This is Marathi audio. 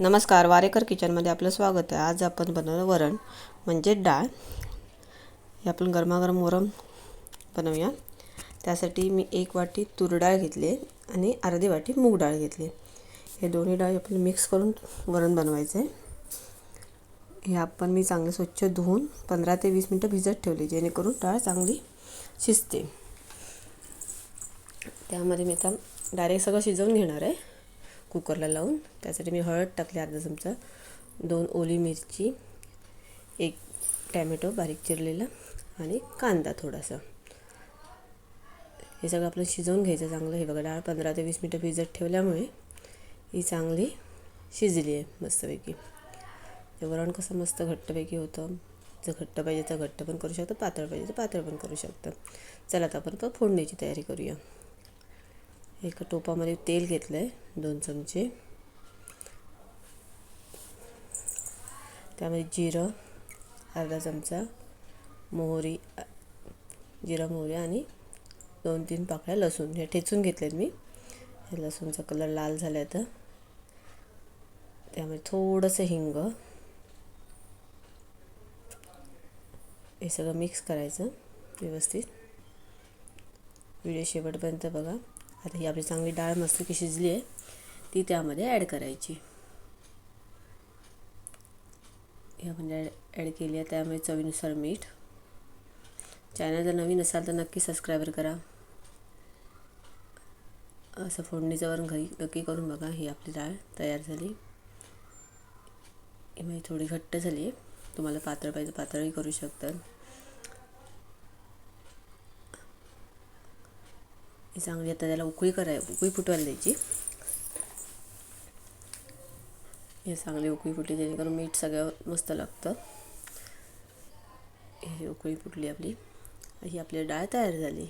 नमस्कार वारेकर किचनमध्ये आपलं स्वागत आहे. आज आपण बनवलं वरण म्हणजे डाळ. हे आपण गरमागरम वरण बनवूया. त्यासाठी मी एक वाटी तूर डाळ घेतली आणि अर्धी वाटी मूग डाळ घेतली हे दोन्ही डाळ आपण मिक्स करून वरण बनवायचं आहे. हे आपण मी चांगले स्वच्छ धुवून पंधरा ते वीस मिनटं भिजत ठेवली जेणेकरून डाळ चांगली शिजते. त्यामध्ये मी आता डायरेक्ट सगळं शिजवून घेणार आहे. कुकरला लावून त्यासाठी मी हळद टाकली अर्धा चमचा दोन ओली मिरची एक टॅमॅटो बारीक चिरलेला आणि कांदा थोडासा. हे सगळं आपलं शिजवून घ्यायचं चांगलं. हे बघा डाळ पंधरा ते वीस मिनटं भिजत ठेवल्यामुळे ही चांगली शिजली आहे मस्तपैकी. ते वरण कसं मस्त घट्टपैकी होतं. जर घट्ट पाहिजे तर घट्ट पण करू शकतं पातळ पाहिजे तर पातळ पण करू शकतं. चला आता आपण फोडणीची तयारी करूया. एका टोपामध्ये तेल घेतलं आहे दोन चमचे. त्यामध्ये जिरं अर्धा चमचा मोहरी जिरा मोहरी आणि दोन तीन पाकळ्या लसूण. हे ठेचून घेतलेत मी. हे लसूणचा कलर लाल झाला आहे तर त्यामध्ये थोडंसं हिंग. हे सगळं मिक्स करायचं व्यवस्थित. व्हिडिओ शेवटपर्यंत बघा. आता ही आपली चांगली डाळ मस्त की शिजली आहे. ती त्यामध्ये ॲड करायची. ही आपण ॲड ॲड केली आहे त्यामुळे चवीनुसार मीठ. चॅनल जर नवीन असाल तर नक्की सबस्क्राईबर करा. असं फोडणीचं वरून घरी नक्की करून बघा ही आपली डाळ तयार झाली. ही माझी थोडी घट्ट झाली आहे. तुम्हाला पातळ पाहिजे पातळही करू शकतात. ही चांगली आता त्याला उकळी कराय उकळी फुटवायला द्यायची. हे चांगली उकळी फुटली जेणेकरून मीठ सगळं मस्त लागतं. हे उकळी फुटली आपली. ही आपली डाळ तयार झाली.